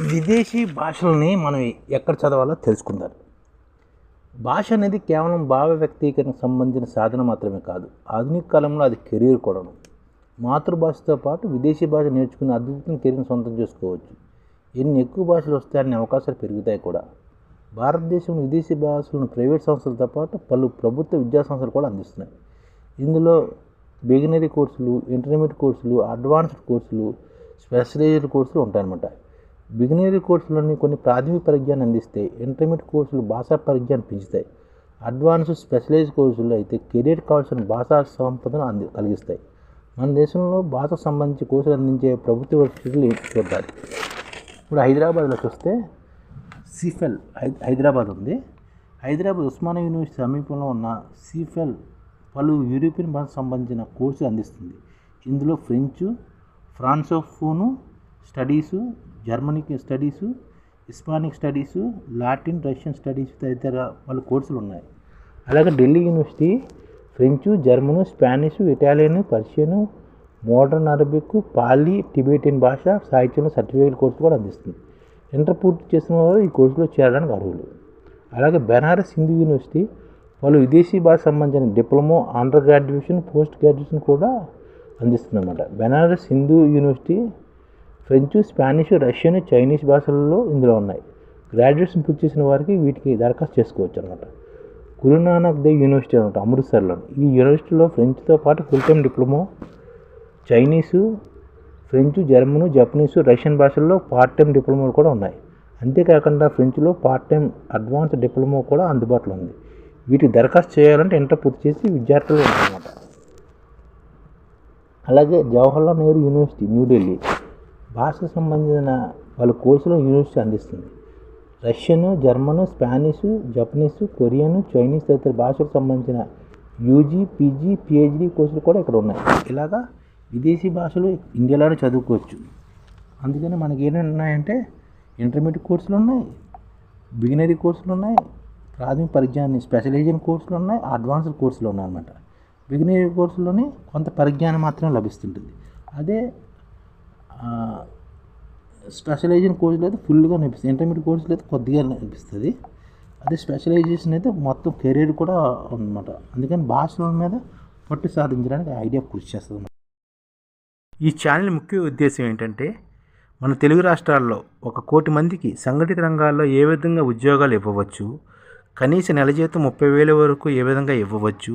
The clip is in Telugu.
విదేశీ భాషల్ని మనం ఎక్కడ చదవాలో తెలుసుకుందాం. భాష అనేది కేవలం భావ వ్యక్తీకరణకు సంబంధించిన సాధన మాత్రమే కాదు ఆధునిక కాలంలో అది కెరీర్ కూడా మాతృభాషతో పాటు విదేశీ భాష నేర్చుకుని అద్భుతమైన కెరీర్ని సొంతం చేసుకోవచ్చు. ఎన్ని ఎక్కువ భాషలు వస్తాయనే అవకాశాలు పెరుగుతాయి కూడా. భారతదేశంలో విదేశీ భాషలను ప్రైవేట్ సంస్థలతో పాటు పలు ప్రభుత్వ విద్యా సంస్థలు కూడా అందిస్తున్నాయి. ఇందులో బిగినరీ కోర్సులు ఇంటర్మీడియట్ కోర్సులు అడ్వాన్స్డ్ కోర్సులు స్పెషలైజ్డ్ కోర్సులు ఉంటాయన్నమాట. బిగినరీ కోర్సులోని కొన్ని ప్రాథమిక పరిజ్ఞానం అందిస్తే ఇంటర్మీడియట్ కోర్సులు భాషా పరిజ్ఞానం పెంచుతాయి. అడ్వాన్స్ స్పెషలైజ్ కోర్సులు అయితే కెరీర్ కావాల్సిన భాషా సంపదను అంది కలిగిస్తాయి. మన దేశంలో భాషకు సంబంధించి కోర్సులు అందించే ప్రభుత్వ యూనివర్సిటీలు చూడాలి ఇప్పుడు హైదరాబాద్లో చూస్తే సిఫెల్ హై- హైదరాబాద్ ఉంది. హైదరాబాద్ ఉస్మానియా యూనివర్సిటీ సమీపంలో ఉన్న సిఫెల్ పలు యూరోపియన్ భాషకు సంబంధించిన కోర్సులు అందిస్తుంది. ఇందులో French francophone studies Germanic studies Hispanic studies Latin Russian studies తదితర వాళ్ళ కోర్సులు ఉన్నాయి. అలాగే Delhi university French German Spanish Italian Persian modern Arabic Pali Tibetan భాష సాహిత్యంలో సర్టిఫికేట్ కోర్సు కూడా అందిస్తుంది. ఇంటర్ పూర్తి చేసిన వారు ఈ కోర్సులో చేరడానికి అర్హులు. అలాగే బెనారస్ హిందూ యూనివర్సిటీ వాళ్ళు విదేశీ భాష సంబంధించిన diploma under graduation post graduation కూడా అందిస్తుందన్నమాట. Banaras Hindu university French Spanish Russian Chinese భాషలలో ఇందులో ఉన్నాయి. గ్రాడ్యుయేషన్ పూర్తి చేసిన వారికి వీటికి దరఖాస్తు చేసుకోవచ్చు అనమాట గురునానక్ దేవ్ యూనివర్సిటీ అనమాట అమృత్సర్లో ఈ యూనివర్సిటీలో ఫ్రెంచ్తో పాటు full time diploma Chinese French German Japanese Russian భాషల్లో పార్ట్ టైం డిప్లొమాలు కూడా ఉన్నాయి. అంతేకాకుండా ఫ్రెంచ్లో పార్ట్ టైం అడ్వాన్స్ డిప్లొమా కూడా అందుబాటులో ఉంది. వీటికి దరఖాస్తు చేయాలంటే ఇంటర్ పూర్తి చేసి విద్యార్థులు ఉంటారన్నమాట. అలాగే జవహర్లాల్ నెహ్రూ యూనివర్సిటీ న్యూఢిల్లీ భాషకు సంబంధించిన వాళ్ళ కోర్సులు యూనివర్సిటీ అందిస్తుంది. Russian German Spanish Japanese Korean Chinese తదితర భాషలకు సంబంధించిన యూజీ పీజీ పిహెచ్డి కోర్సులు కూడా ఇక్కడ ఉన్నాయి. ఇలాగా విదేశీ భాషలు ఇండియాలోనే చదువుకోవచ్చు. అందుకని మనకి ఏమేమి ఉన్నాయంటే ఇంటర్మీడియట్ కోర్సులు ఉన్నాయి బిగినరీ కోర్సులు ఉన్నాయి ప్రాథమిక పరిజ్ఞానం స్పెషలైజేషన్ కోర్సులు ఉన్నాయి అడ్వాన్స్డ్ కోర్సులు ఉన్నాయి బిగినరీ కోర్సులోని కొంత పరిజ్ఞానం మాత్రమే లభిస్తుంటుంది. అదే స్పెషలైజేషన్ కోర్సులు అయితే ఫుల్గా నేర్పిస్తుంది ఇంటర్మీడియట్ కోర్సులు అయితే కొద్దిగా నేర్పిస్తుంది అదే స్పెషలైజేషన్ అయితే మొత్తం కెరీర్ కూడా అనమాట అందుకని భాషల మీద పట్టు సాధించడానికి ఐడియా కృషి చేస్తుంది ఈ ఛానల్ ముఖ్య ఉద్దేశం ఏంటంటే మన తెలుగు రాష్ట్రాల్లో ఒక కోటి మందికి సంఘటిత రంగాల్లో ఏ విధంగా ఉద్యోగాలు ఇవ్వవచ్చు కనీస నెల జీతం ముప్పై వేల వరకు ఏ విధంగా ఇవ్వవచ్చు